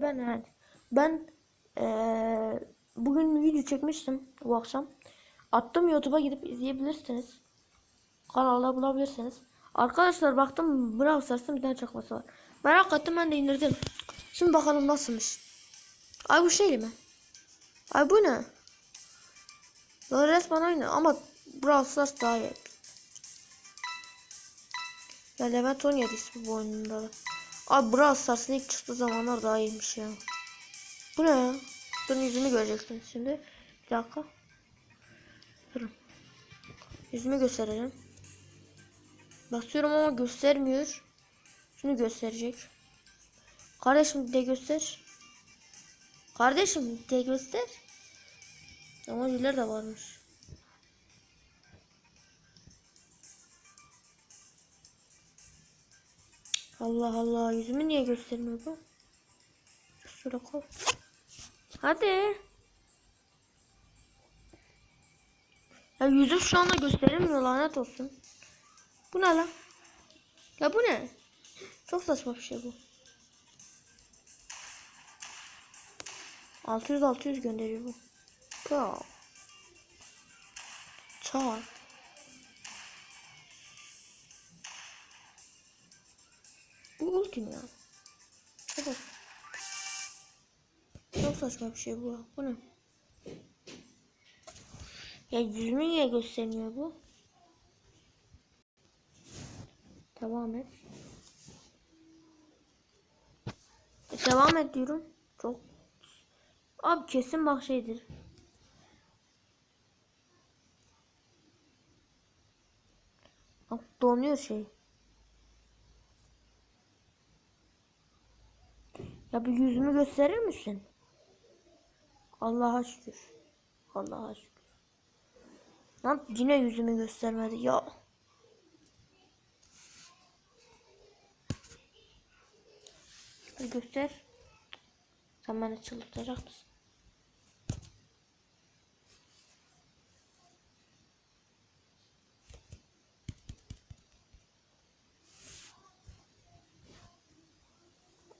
Ben yani ben eee, bugün video çekmiştim bu akşam. Attım YouTube'a gidip izleyebilirsiniz. Kanalda bulabilirsiniz. Arkadaşlar baktım Brawl Stars'ın bir tane çakması var. Merak ettim ben de indirdim. Şimdi bakalım nasılmış. Ay bu şey mi? Ay bu ne? Böyle resmen aynı ama Brawl Stars daha iyi. Ya Levent 17 ismi bu oyununda da. Abi Brawl Stars'ın ilk çıktığı zamanlar daha iyiymiş ya. Bu ne ya? Durun yüzümü göreceksiniz şimdi. Bir dakika. Durun. Yüzümü gösterelim. Basıyorum ama göstermiyor. Şimdi gösterecek. Kardeşim de göster. Kardeşim de göster. Ama de varmış. Allah Allah yüzümü niye göstermiyor bu? Şurada koy. Hadi. Ya yüzüm şu anda gösterilmiyor lanet olsun. Bu ne lan? Ya bu ne? Çok saçma bir şey bu. 600 600 gönderiyor bu. Go. Çağır. Bu ultim ya. Evet. Çok saçma bir şey bu. Bu ne? Ya yüzümü niye göstermiyor bu? Devam et. E, devam et diyorum. Çok. Abi kesin bak şeydir. Bak donuyor şey. Ya bir yüzümü gösterir misin? Allah'a şükür. Allah'a şükür. Lan yine yüzümü göstermedi ya. Hadi göster. Sen beni çıldırtacak mısın?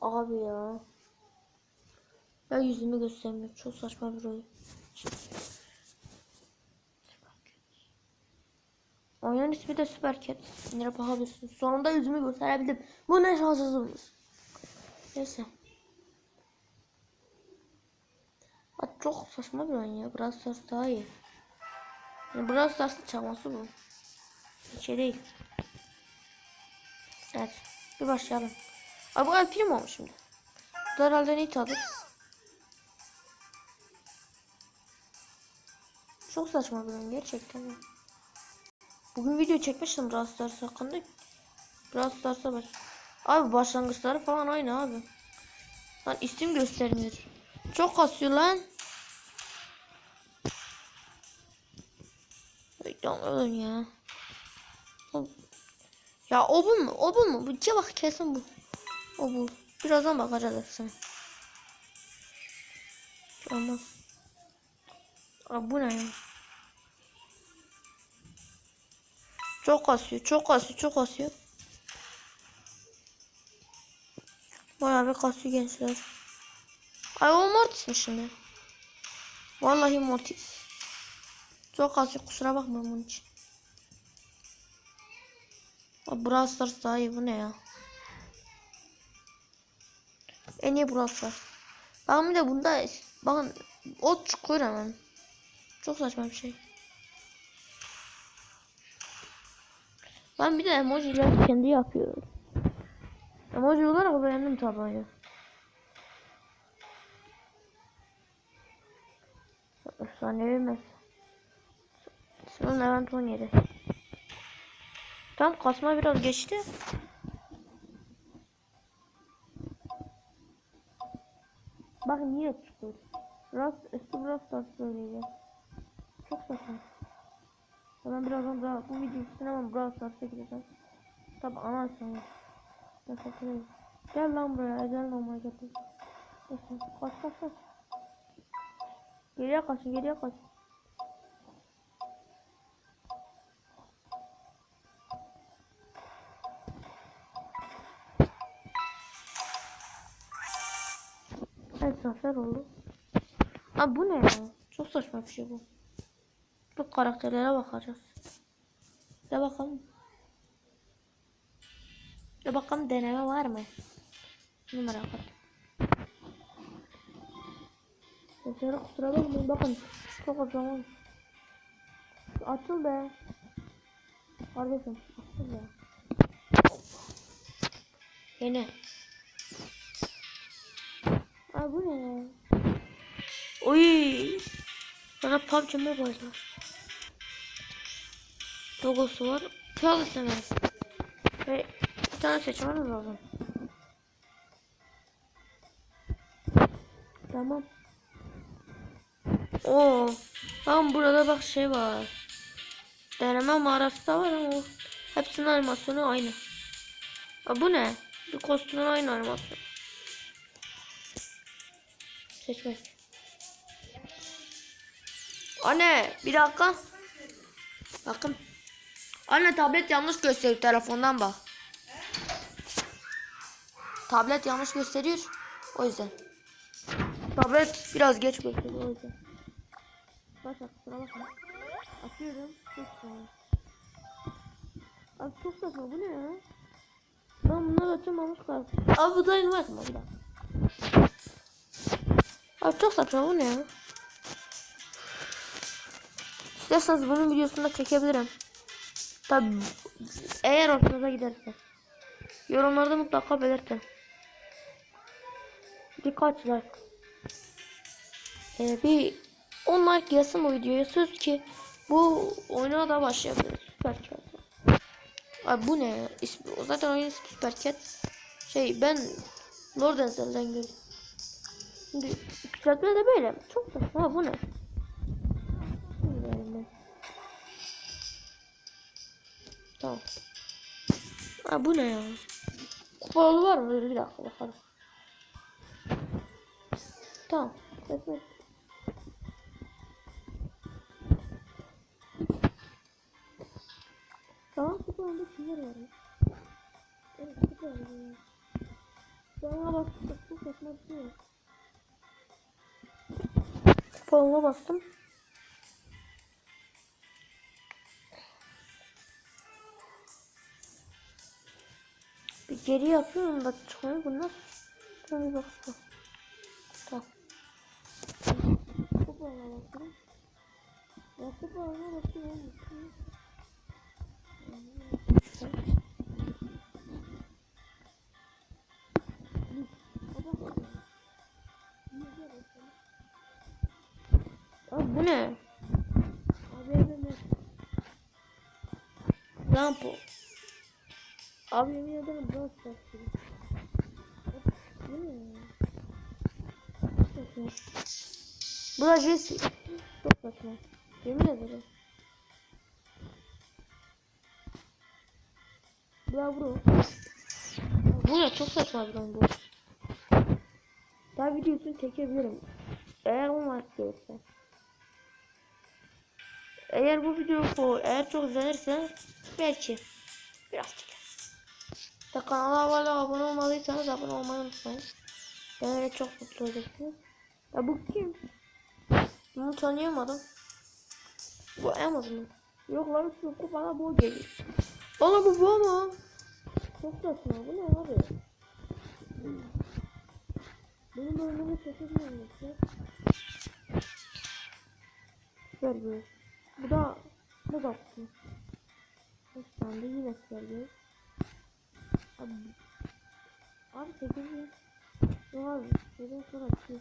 Abi ya. Ya yüzümü göstermiyor. Çok saçma bir oyun. Oyunun ismi de Süper Cat. Nere bakabilirsin. Sonunda yüzümü gösterebildim. Bu ne şanssızlığımız. Neyse. Bak çok saçma bir oyun ya. Brawl Stars daha iyi. Yani Brawl Stars'ın çalması bu. Bir şey değil. Evet. Bir başlayalım. Abi bu El Primo olmuş şimdi. Bu herhalde ne alır? Çok saçma bir gerçekten. ya. Bugün video çekmiştim Brawl Stars hakkında. Brawl Stars'a bak. Abi başlangıçları falan aynı abi. Lan isim göstermiyor. Çok kasıyor lan. Ölün ya. Ya o bu mu? O bu mu? Bu bak kesin bu. O bu. Birazdan bakacağız hepsine. Olmaz. Abi bu ne ya? Çok kasıyor, çok kasıyor, çok kasıyor. Bayağı bir kasıyor gençler. Ay o Mortis mi şimdi? Vallahi Mortis. Çok kasıyor kusura bakma bunun için. Brawl Stars daha iyi bu ne ya? En iyi Brawl Stars. Bakın bir de bunda bakın ot çıkıyor hemen. Çok saçma bir şey. Ben bir de emojiler kendi yapıyorum. Emoji olarak beğendim tabanı. Efsanevi mes. Son Levent 17. Tam kasma biraz geçti. Bakın yine çıkıyor. Rast, eski Brawl Stars söyleyeceğim. Çok saçma. Ben birazdan daha bu video sinema Brawl Stars'a gireceğim. Tabi ana açalım. Teşekkür ederim. Gel lan buraya. Gel lan buraya. Neyse. Kaç kaç kaç. Geriye kaçın geriye kaç. Evet zafer oldu. Abi bu ne ya? Çok saçma bir şey bu. Bu karakterlere bakacağız. Ya bakalım. Ya bakalım deneme var mı? Bunu merak ettim. Sesleri kusura bakmayın bakın. Çok az zaman. Açıl be. Kardeşim açıl be. Yine. Ay bu ne? Oy. Bana PUBG Mobile var. Logosu var. Kral istemem. Ve bir tane seçmemiz lazım. Tamam. Oo. Tamam burada bak şey var. Deneme mağarası da var ama hepsinin animasyonu aynı. Aa, bu ne? Bir kostümün aynı animasyon. Seçmek. Anne bir dakika. Bakın. Anne tablet yanlış gösteriyor telefondan bak. Tablet yanlış gösteriyor. O yüzden. Tablet biraz geç gösteriyor o yüzden. Bak kusura bakma. Açıyorum. Çok saçma. Abi çok saçma bu ne ya? Ben bunları açamamış kaldım. Abi bu da yeni var mı bir dakika. Abi çok saçma bu ne ya? İsterseniz bunun videosunu da çekebilirim. Tabi eğer hoşunuza giderse. Yorumlarda mutlaka belirtin. Birkaç like. Ee, bir 10 like gelsin bu videoya söz ki bu oyuna da başlayabiliriz. Süper Cat. Abi bu ne ya? İsmi, zaten oyun ismi Süper Cat. Şey ben Lord Enzel'den gördüm. Şimdi yükseltme de böyle. Çok saçma. Ha bu ne? Tamam. Ha bu ne ya? Kupalı var mı? Bir dakika bakalım. Tamam. Evet. Tamam kupalı kimler var ya? Evet kupalı ya. Bana bak bu saçma bir şey yok. Kupalına bastım. Bir geri yapıyorum da çıkmıyor bu nasıl? Şuna bir baksana. Tamam. Kupalına bakıyorum. Ya kupalına bakıyorum. Abi bu ne? Abi. Abi yemin ederim Stars gibi. Abi, Bu ne ya? Çok saçma. Bu da Jesse. Çok saçma. Yemin ederim. Bravo. Bu ne çok saçma bir bu. Daha videosunu çekebilirim. Eğer o maç gelirse. Eğer bu video bu eğer çok izlenirse belki biraz çeker. Da kanala hala abone olmadıysanız abone olmayı unutmayın. Yani çok mutlu olacaksınız. Ya bu kim? Bunu tanıyamadım. Bu Amazon mı? Yok lan şu bana bu geliyor. Oğlum bu bu mu? Çok saçma bu ne abi? Benim önüme çekilmiyor ya. Süper bir. Bu da bu da. Kaç tane de yine bir. Abi Abi çekilmiyor. Yok abi şeyden sonra açıyor.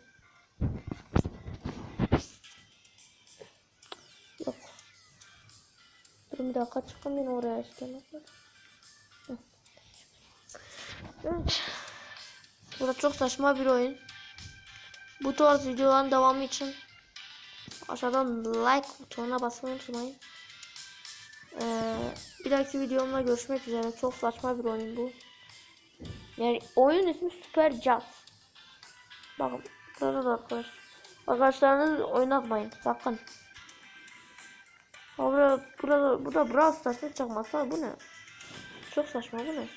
Yok. Dur bir dakika çıkın yine oraya işte. Evet. Burası çok saçma bir oyun. Bu tarz videoların devamı için aşağıdan like butonuna basmayı unutmayın. Ee, bir dahaki videomda görüşmek üzere. Çok saçma bir oyun bu. Yani oyun ismi Super Jazz. Bakın burada da arkadaşlar. Arkadaşlarınız oynatmayın sakın. Burada, burada, bu da Brawl Stars'ın çıkmasa bu ne? Çok saçma bu ne?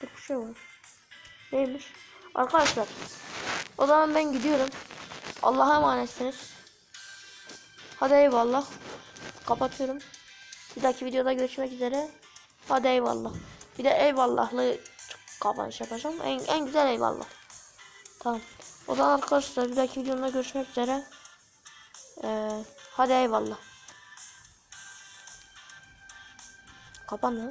Dur bir şey var. Neymiş? Arkadaşlar O zaman ben gidiyorum. Allah'a emanetsiniz. Hadi eyvallah. Kapatıyorum. Bir dahaki videoda görüşmek üzere. Hadi eyvallah. Bir de eyvallahlı kapanış yapacağım. En, en güzel eyvallah. Tamam. O zaman arkadaşlar bir dahaki videomda görüşmek üzere. Ee, hadi eyvallah. Kapan lan.